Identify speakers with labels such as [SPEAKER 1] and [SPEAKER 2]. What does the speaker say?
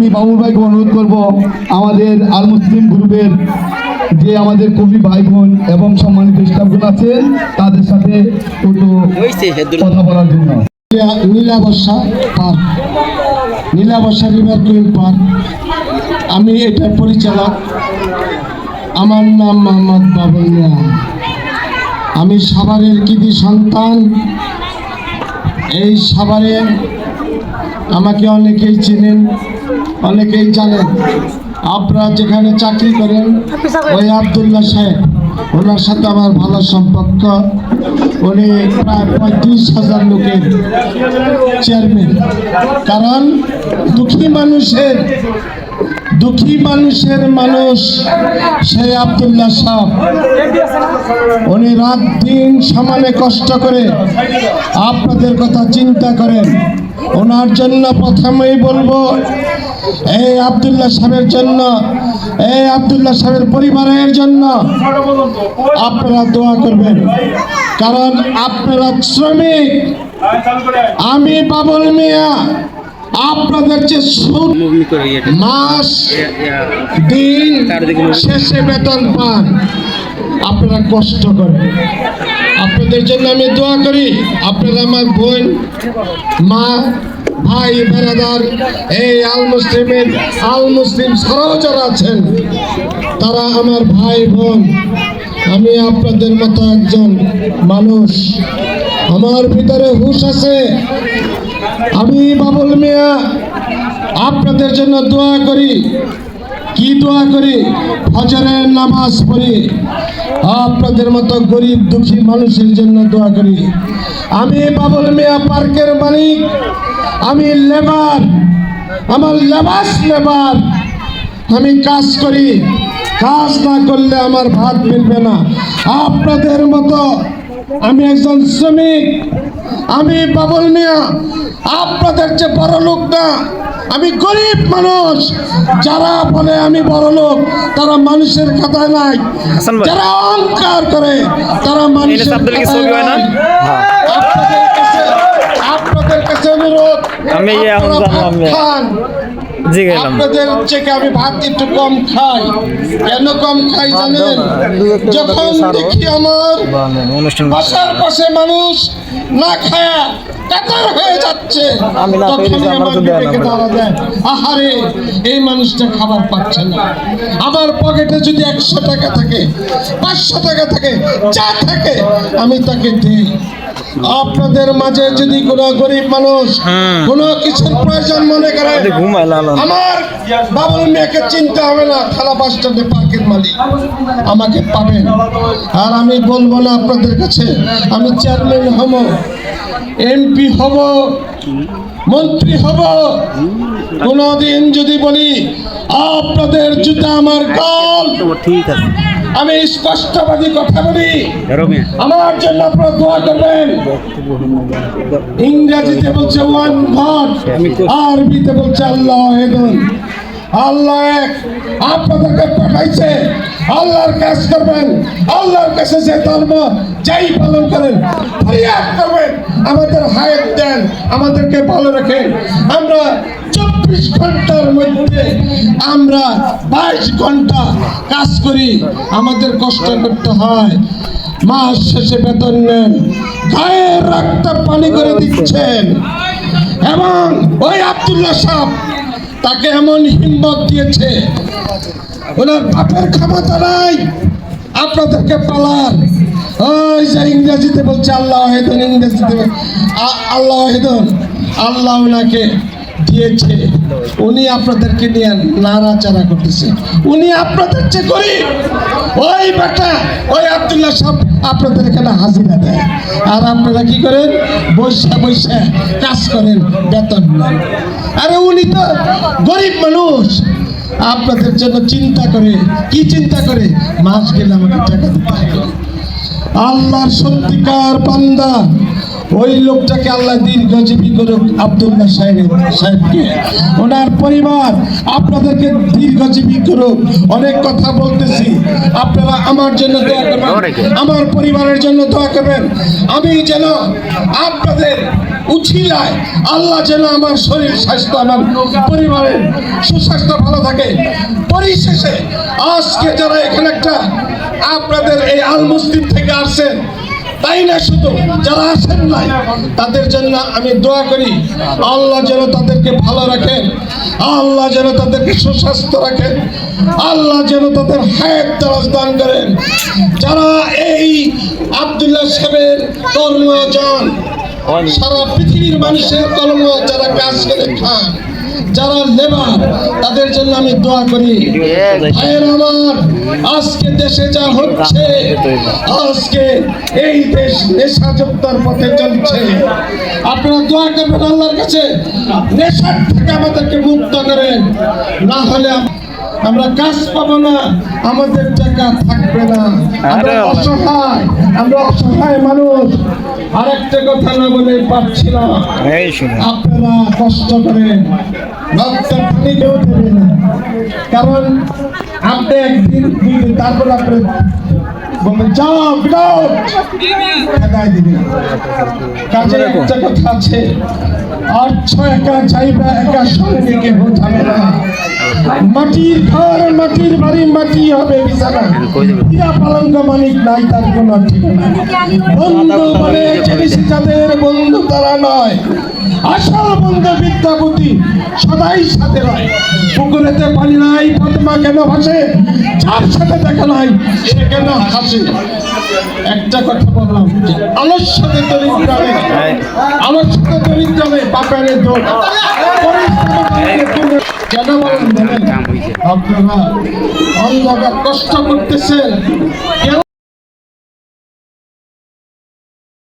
[SPEAKER 1] আমি বাবুল ভাইকে অনুরোধ করব, আমাদের আল মুসলিম গ্রুপের যে আমাদের কবি ভাই বোন এবং সম্মানিত স্টাফগুলো আছে, তাদের সাথে কথা বলার জন্য।
[SPEAKER 2] Nilabarsha park Nilabarsha river queen park. আমি এটার পরিচালক। আমার নাম মোহাম্মদ বাবুল মিয়া। আমি সাভারের কৃতি সন্তান। এই সাভারে আমাকে অনেকেই চেনেন। অনেকেই জানেন, আপনারা যেখানে চাকরি করেন, ওই আবদুল্লাহ সাহেব, ওনার সাথে আমার ভালো সম্পর্ক। উনি প্রায় পঁয়ত্রিশ হাজার লোকের চেয়ারম্যান কারণ দুঃখী মানুষের দুঃখী মানুষের মানুষ সেই আবদুল্লাহ সাহেব। উনি রাত দিন সমানে কষ্ট করে আপনাদের কথা চিন্তা করেন। ওনার জন্য প্রথমেই বলব এই আবদুল্লাহ সাহেবের জন্য, এই আবদুল্লাহ সাহেবের পরিবারের জন্য আপনারা দোয়া করবেন। কারণ আপনারা শ্রমিক। আমি বাবুল মিয়া, আপনাদের যে মাস, দিন, শেষে বেতন পান, আপনারা কষ্ট করেন। আপনাদের জন্য আমি দোয়া করি। আপনারা আমার বোন, মা ভাই বেড়াদার এই আল মুসলিমের, আল মুসলিম ছাড়াও যারা আছেন, তারা আমার ভাই বোন, আমি আপনাদের মতো একজন মানুষ। আমার ভিতরে হুশ আছে। আমি বাবুল মিয়া, আপনাদের জন্য দোয়া করি। কি দোয়া করি? ফজরের নামাজ পড়ি। আপনাদের মতো গরিব দুঃখী মানুষের জন্য দোয়া করি। আমি বাবুল মিয়া পার্কের মালিক। আমি লেবার। আমার লেবাস লেবার। আমি কাজ করি। কাজ না করলে আমার ভাত মিলবে না। আপনাদের মতো আমি একজন শ্রমিক। আমি বাবুল মিয়া। আপনাদের যে বড় লোক না। আমি গরিব মানুষ। যারা বলে আমি বড় লোক তারা মানুষের খাতায় নাই। যারা অহংকার করে তারা মানুষের
[SPEAKER 3] আব্দুল কি
[SPEAKER 2] খাতায়
[SPEAKER 3] ছবি হয়
[SPEAKER 2] নাই। আপনাদের কাছে অনুরোধ
[SPEAKER 3] আমি
[SPEAKER 2] খান। আপনাদের থেকে আমি ভাত একটু কম খাই। কেন কম খাই জানেন? যখন দেখি আমার বাসার পাশে মানুষ না খায়া কাতার হয়ে যাচ্ছে। আহারে এই মানুষটা খাবার পাচ্ছে না। আমার পকেটে যদি একশো টাকা থাকে পাঁচশো টাকা থাকে যা থাকে আমি তাকে দিই। আপনাদের মাঝে যদি কোনো গরিব মানুষ
[SPEAKER 3] হুম।
[SPEAKER 2] কোনো কিছুর প্রয়োজন মনে করে আমার বাবুল মেয়েকে চিনতে হবে না থালা বাস স্ট্যান্ডে পার্কের মালিক। আমাকে পাবেন। আর আমি বলব না আপনাদের কাছে আমি চেয়ারম্যান হব এমপি হব মন্ত্রী হব। কোনোদিন যদি বলি আপনাদের জুতা আমার কল
[SPEAKER 3] ঠিক আছে।
[SPEAKER 2] আমি স্পষ্টবাদী কথা বলি। আমার জন্য আপনারা দোয়া করবেন। ইংরেজিতে বলছে ওয়ান গড আরবিতে বলছে আল্লাহ হেদন আল্লাহ এক। আপনাদেরকে পাঠাইছে। আল্লাহর কাজ করবেন। আল্লাহর কাছে যে ধর্ম যাই পালন করেন ফরিয়াদ করবেন। আমাদের হায়াত দেন আমাদেরকে ভালো রাখেন। আমরা চব্বিশ ঘণ্টার মধ্যে আমরা বাইশ ঘণ্টা কাজ করি। আমাদের কষ্ট করতে হয়। মাস শেষে বেতন নেন। গায়ের রক্ত পানি করে দিচ্ছেন। এবং ওই আব্দুল্লাহ সাহেব তাকে এমন হিম্মত দিয়েছে, ওনার বাপের ক্ষমতা নাই। আপনাদেরকে পালার ওই যে ইংরেজিতে বলছে, আল্লাহ হেদন ইংরেজিতে আল্লাহ হেদন আল্লাহ ওনাকে দিয়েছে। উনি আপনাদেরকে নিয়ে নাড়াচাড়া করতেছে। উনি আপনাদের চেয়ে গরিব। ওই বেটা, ওই আব্দুল্লাহ সব আপনাদের এখানে হাজিরা দেয়। আর আপনারা কি করেন? বৈশা বৈশা কাজ করেন, বেতন নেন। আরে উনি তো গরিব মানুষ। আপনাদের জন্য চিন্তা করে, কি চিন্তা করে? মাস গেলে আমাকে টাকা দিতে হবে। আল্লাহর সত্যিকার বান্দা। ওই লোকটাকে আল্লাহ দীর্ঘজীবী করুক আব্দুল্লাহ সাহেব সাহেবকে। ওনার পরিবার আপনাদেরকে দীর্ঘজীবী করুক। অনেক কথা বলতেছি। আপনারা আমার জন্য দোয়া করবেন। আমার পরিবারের জন্য দোয়া করবেন। আমি যেন আপনাদের উছিলায় আল্লাহ যেন আমার শরীর স্বাস্থ্য আমার পরিবারের সুস্বাস্থ্য ভালো থাকে। পরিশেষে আজকে যারা এখানে একটা আপনাদের এই আল মুসলিম থেকে আসছেন তাই না শুধু? যারা আসেন নাই, তাদের জন্য আমি দোয়া করি, আল্লাহ যেন তাদেরকে ভালো রাখেন, আল্লাহ যেন তাদেরকে সুস্বাস্থ্য রাখেন, আল্লাহ যেন তাদের হায়াত দারাজ দান করেন। যারা এই আবদুল্লাহ সাহেবের কর্মজন সারা পৃথিবীর মানুষের কর্ম যারা কাজ করে খান যারা লেবার তাদের জন্য আমি দোয়া করি। ভাইয়ের আমার আজকে দেশে যা হচ্ছে আজকে এই দেশ নেশাযুক্তর পথে চলছে। আপনারা দোয়া করবেন আল্লাহর কাছে নেশার থেকে আমাদেরকে মুক্ত করেন। না হলে আমরা কাজ পাবো না আমাদের টাকা থাকবে না। আমরা অসহায় আমরা অসহায় মানুষ। আরেকটা কথা না বলে পারছি না আপনারা কষ্ট দেবে না। কারণ আপনি একদিন তারপর আপনি বলবেন যাও বিরাও কাজে একটা কথা আছে অর্থ একা চাইবা একা সঙ্গে কেহ যাবে না মাটির ঘর মাটির বাড়ি মাটি হবে বিছানা। হীরা পালঙ্ক মানিক নাই তার কোনো বন্ধু বলে জিনিস যাদের বন্ধু তারা নয়। আসল বন্ধু বিদ্যাপতি সদাই সাথে নয় পুকুরেতে পানি নাই পদ্মা কেন ভাসে? যার সাথে দেখা নাই সে কেন হাসে? একটা কথা বললাম যে আলস্যতে দরিদ্র হবে আলস্যতে দরিদ্র হবে বাপের দোষ। কেন বলেন? জানেন? আপনারা অন্ধকার কষ্ট করতেছেন